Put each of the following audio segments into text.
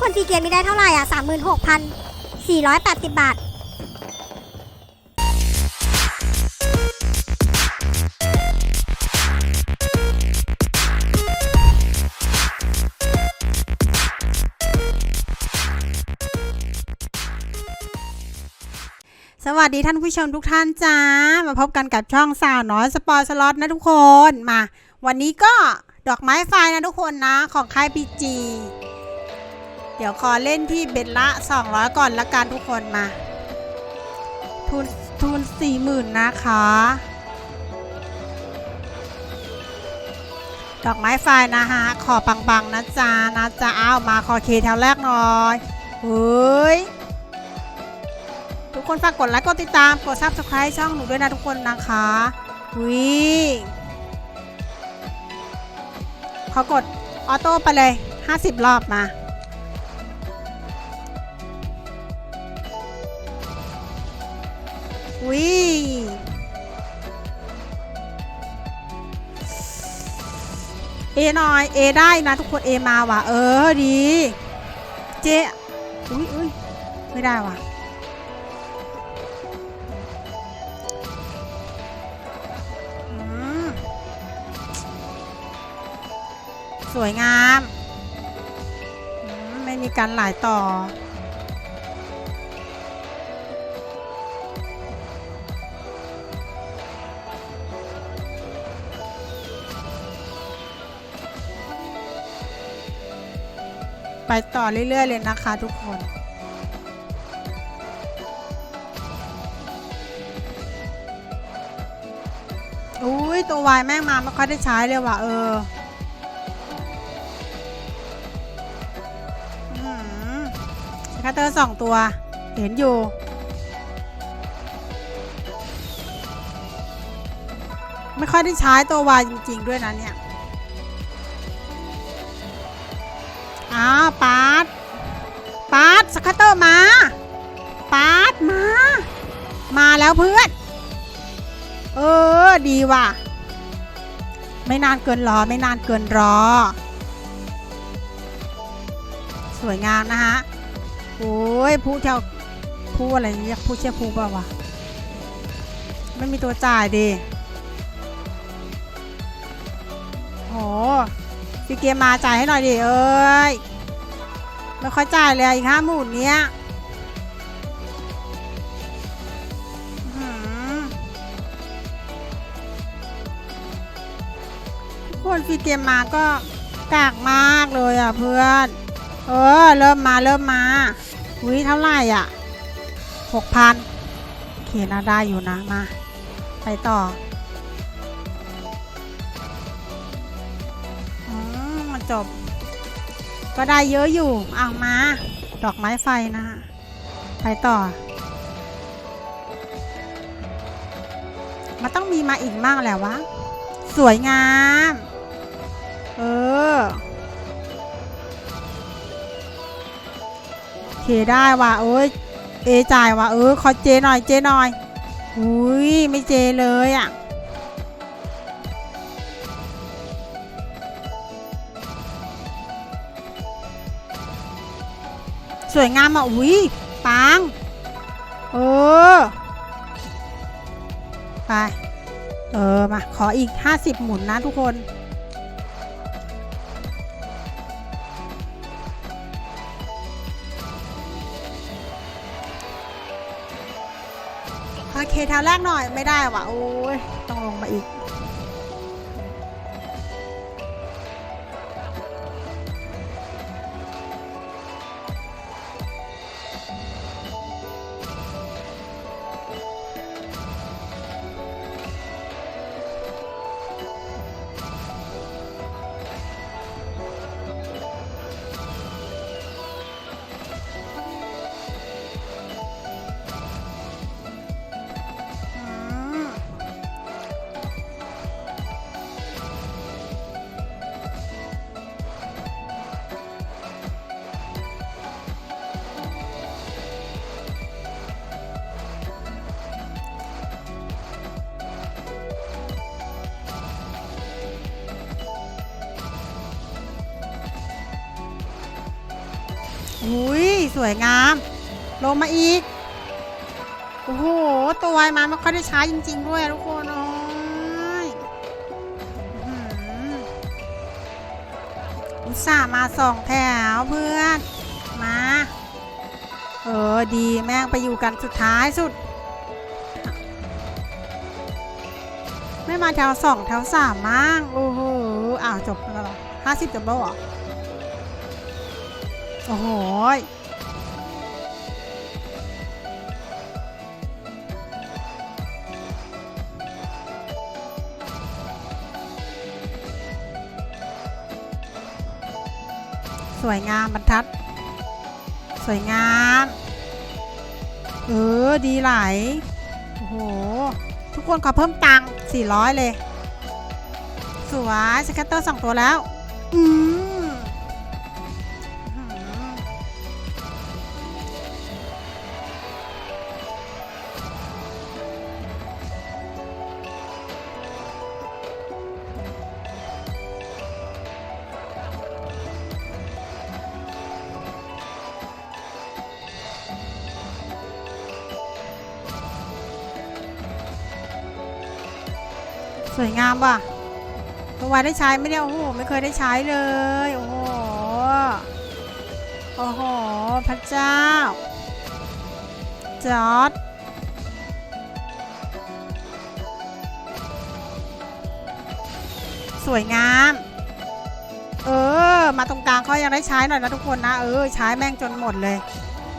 คนฟรีเกมมีได้เท่าไหร่อะสามหมื่นหกพันสี่ร้อยแปดสิบบาทสวัสดีท่านผู้ชมทุกท่านจ้า มาพบกันกับช่องสาวน้อยสปอร์ตสล็อตนะทุกคน มา วันนี้ก็ดอกไม้ไฟนะทุกคนนะ ของค่ายพีจี เดี๋ยวขอเล่นที่เบ็ดละ 200 ก่อนละกันทุกคนมา ทุนทุน40,000 นะคะ ดอกไม้ไฟนะฮะ ขอปังๆ นะจ๊ะนะจ๊ะอ้าวมาขอเคแถวแรกหน่อยเฮ้ยทุกคนฝากกดไลค์กดติดตามกด subscribe ช่องหนูด้วยนะทุกคนนะคะวิขอกดออโต้ไปเลย 50 รอบมา วิเอหน่อยเอได้นะทุกคนเอมาว่ะ เออดีเจอุ้ยอุ้ยไม่ได้ว่ะสวยงามอืมไม่มีการหลายต่อ ไปต่อเรื่อย ๆ เลยนะคะทุกคนอุ้ยตัววายแม่งมาไม่ค่อยได้ใช้เลยว่ะเออสคัตเตอร์สองตัว เห็นอยู่ ไม่ค่อยได้ใช้ตัววายจริง ๆ ด้วยนะเนี่ย อ้าวปาดปาดสคัตเตอร์มาปาดมา มาแล้วเพื่อน เออ ดีว่ะ ไม่นานเกินรอ ไม่นานเกินรอ สวยงามนะฮะ โอ้ยผู้เจ้าผู้อะไรเรียกผู้เชี่ยวผู้เปล่าวะไม่มีตัวจ่ายดิโห พี่เกมมาจ่ายให้หน่อยดิเอ้ยไม่ค่อยจ่ายเลยอีกห้าหมื่นเนี้ยอื้อหือทุกคนฟีเกมมาก็กากมากเลยอะเพื่อน เออ เริ่มมาเริ่มมาอุ้ยเท่าไหร่อะหกพันเขียนเอาได้อยู่นะมา ไปต่อ จบ ก็ได้เยอะอยู่เอามา ดอกไม้ไฟนะฮะไปต่อ มันต้องมีมาอีกมากแหละวะ สวยงาม เออโอเคได้ว่ะโอ้ยเอจ่ายว่ะเออขอเจหน่อยเจหน่อยอุ้ยไม่เจเลยอะ สวยงามอะอุ้ยปังเออไปเออมาขออีก 50 หมุนนะทุกคนโอเคแถวแรกหน่อยไม่ได้ว่ะโอ้ยต้องลงมาอีก สวยงาม ลงมาอีก โอ้โห ตัววายมาไม่ค่อยได้ใช้จริง ๆ ด้วยทุกคนโอ้ยอื้อหืออุตส่าห์มาสองแถวเพื่อน มา เออ ดีแม่งไปอยู่กันสุดท้ายสุด ไม่มาแถวสองแถวสามมั่งโอ้โห อ้าว จบแล้วหรอห้าสิบจบแล้วเหรอโอ้โห สวยงามบรรทัด สวยงาม เออ ดีไหล โอ้โห ทุกคนขอเพิ่มตังค์400 เลย สวยสแคตเตอร์สองตัวแล้ว อืมามว่ะตัววายได้ใช้ไม่ได้โอ้โหไม่เคยได้ใช้เลย โอ้โห โอ้โห พระเจ้า จอร์ดสวยงาม เออ มาตรงกลางเขายังได้ใช้หน่อยนะทุกคนนะ เออ ใช้แม่งจนหมดเลย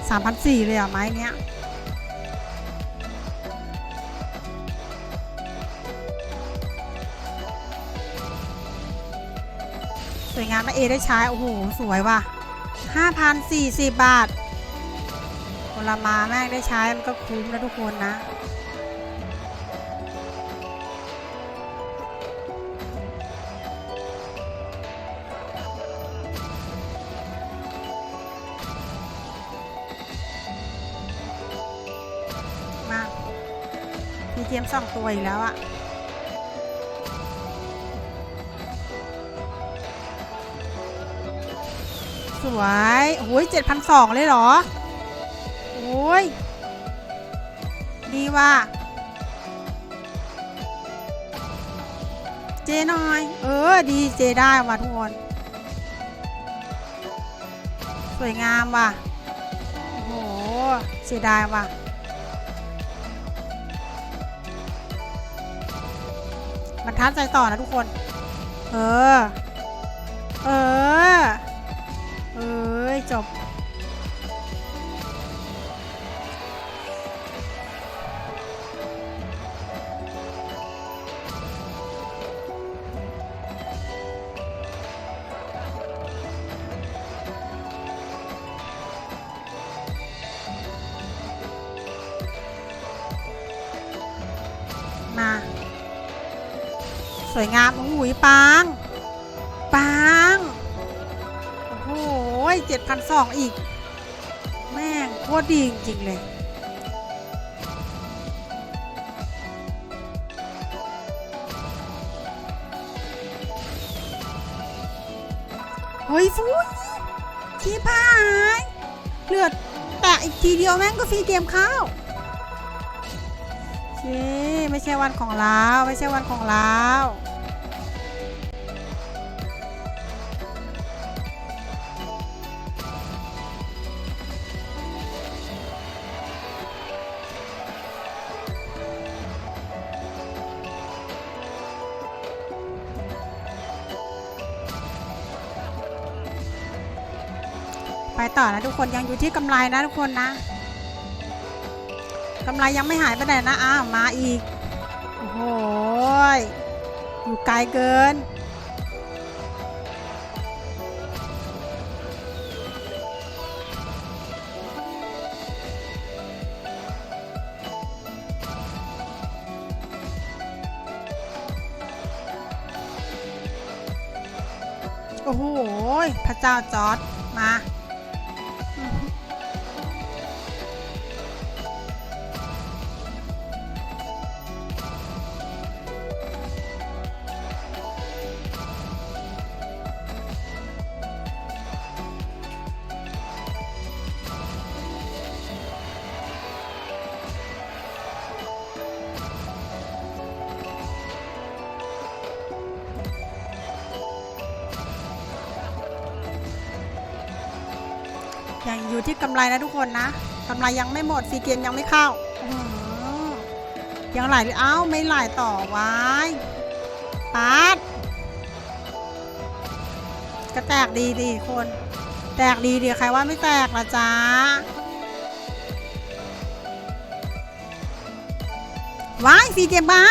3,400เลยอะไม้เนี้ย สวยงามนะเอได้ใช้ โอ้โห สวยว่ะ5,040 บาทคนละมาแม่งได้ใช้ มันก็คุ้มนะทุกคนนะ มาพีเทียมสองตัวอีกแล้วอะ วยโอ้ยเจ็ดพันสองเลยเหรอ โอ้ย ดีว่ะ เจหน่อย เออ ดีเจได้ว่ะทุกคน สวยงามว่ะ โอ้โห เสียดายว่ะบรรทัดใจต่อนะทุกคน เออ เออ เอ้ยจบ มา สวยงามโอ้โหปัง เจ็ดพันสองอีก แม่งโคตรดีจริง ๆ เลย เฮ้ยฟุ้ยชีพหายเลือดแตะอีกทีเดียวแม่งก็ฟรีเกมข้าวเช่ไม่ใช่วันของเราไม่ใช่วันของเรา ไปต่อนะทุกคนยังอยู่ที่กำไรนะทุกคนนะกำไรยังไม่หายไปไหนนะอ้าวมาอีก โอ้โหอยู่ไกลเกิน โอ้โห พระเจ้าจอร์ดมา อยู่ที่กำไรนะทุกคนนะกำไรยังไม่หมดฟีเกมยังไม่เข้าอื้อหือยังไหลเอ้าไม่ไหลต่อไว้ปาดก็แตกดีดีคน แตกดีดีใครว่าไม่แตกละจ๊ะว้ายฟีเกมมา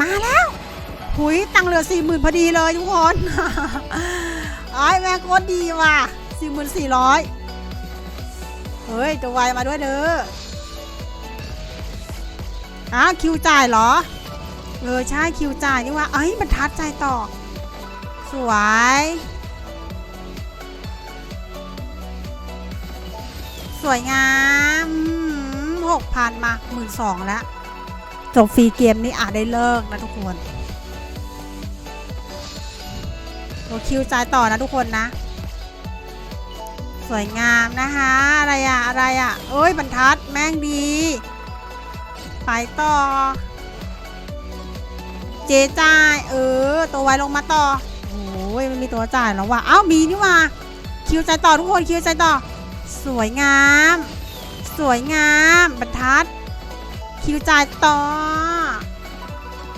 มาแล้วหุยตังเหลือสี่หมื่นพอดีเลยทุกคนไอ้ายแม่โคตรดีว่ะสี่หมื่นสี่ร้อย เฮ้ยตัววายมาด้วยเด้ออ้าคิวจ่ายเหรอ เออใช่คิวจ่ายนี่ว่า เอ้ยบรรทัดจ่ายต่อ สวย สวยงามหกพันมาหมื่นสองแล้วจบฟรีเกมนี้อาจได้เลิกนะทุกคนตัวคิวจ่ายต่อนะทุกคนนะ สวยงามนะคะ อะไรอะอะไรอะเอ้ยบรรทัดแม่งดี ไปต่อ เจจ่ายเออ ตัวไวลงมาต่อโอ้ยมันมีตัวจ่ายแล้วว่ะเอ้ามีนี่ว่ะคิวใจายต่อทุกคนคิวใจายต่อ สวยงาม สวยงามบรรทัด คิวจ่ายต่อ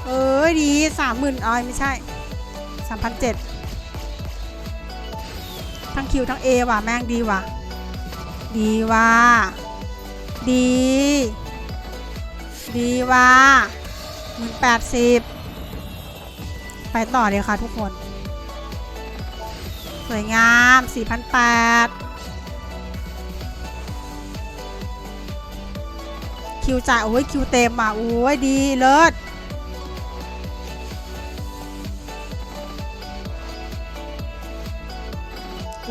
เอ้ยดีสามหมื่นอ้อยไม่ใช่สามพันเจ็ด ทั้งคิวทั้งเอว่ะแม่งดีว่ะ ดีว่ะ ดี ดีว่ะหมื่นแปดสิบไปต่อเลยค่ะทุกคน สวยงามสี่พันแปดคิวจ่ายโอ้ยคิวเต็มอะโอ้ยดีเลิศ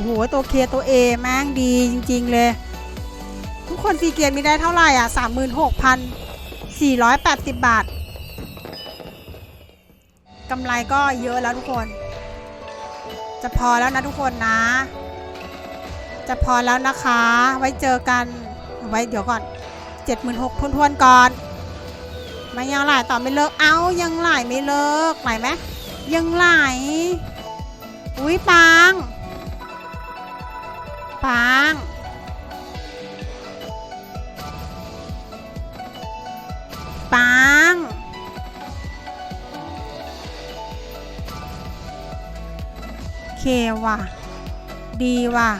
อ้โหตัวเคตัวเอแม่งดีจริง ๆ เลย ทุกคนฟรีเกมมีได้เท่าไหร่อะ 36,480 บาทกำไรก็เยอะแล้วทุกคน จะพอแล้วนะทุกคนนะ จะพอแล้วนะคะ ไว้เจอกัน ไว้เดี๋ยวก่อน 76,000ทวนๆก่อนมายังไหลต่อไม่เลิก เอ้ายังไหลไม่เลิกไหลไหมยังไหล อุ้ยปัง ปังปังเคว่ะ ดีว่ะ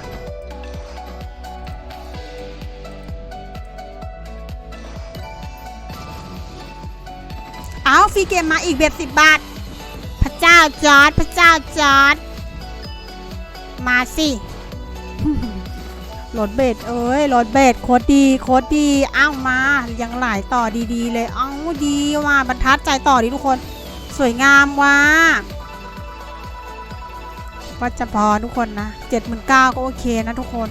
เอาฟรีเกมมาอีกเบ็ดสิบบาท พระเจ้าจอร์ดพระเจ้าจอร์ดมาสิ รถเบดเอ้ยรถเบดโคตรดีโคตรดีอ้าวมายังหลายต่อดีๆ เลยเอ้าดีว่ะบรรทัดใจต่อดีทุกคน สวยงามว่ะว่าจะพอทุกคนนะเจ็ดหมื่นเก้าก็โอเคนะทุกคน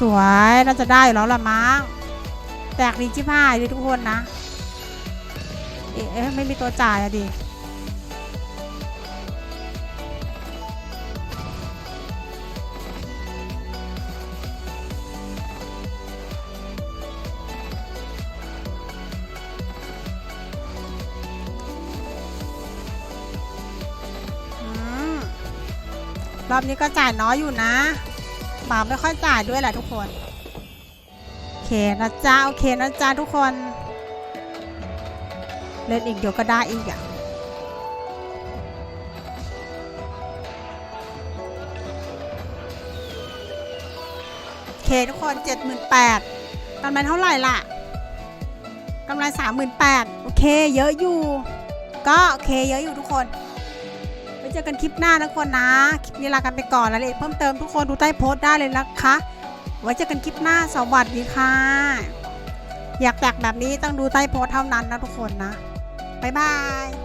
สวยน่าจะได้อยู่แล้วละมั้งแตกดีชิบหายเลยทุกคนนะเอ๊ะเอ๊ะไม่มีตัวจ่ายอะดิ รอบนี้ก็จ่ายน้อยอยู่นะบ่าวไม่ค่อยจ่ายด้วยแหละทุกคน โอเคนะจ๊ะโอเคนะจ๊ะทุกคน เล่นอีกเดี๋ยวก็ได้อีกอะโอเคทุกคน 78,000กำไรเท่าไหร่ล่ะกำไร38,000โอเค เยอะอยู่ ก็โอเคเยอะอยู่ทุกคน เจอกันคลิปหน้านะทุกคนนะ คลิปนี้ลากันไปก่อนแล้วเลยเพิ่มเติมทุกคนดูใต้โพสต์ได้เลยนะคะ ไว้เจอกันคลิปหน้าสวัสดีค่ะ อยากแตกแบบนี้ต้องดูใต้โพสต์เท่านั้นนะทุกคนนะบ๊ายบาย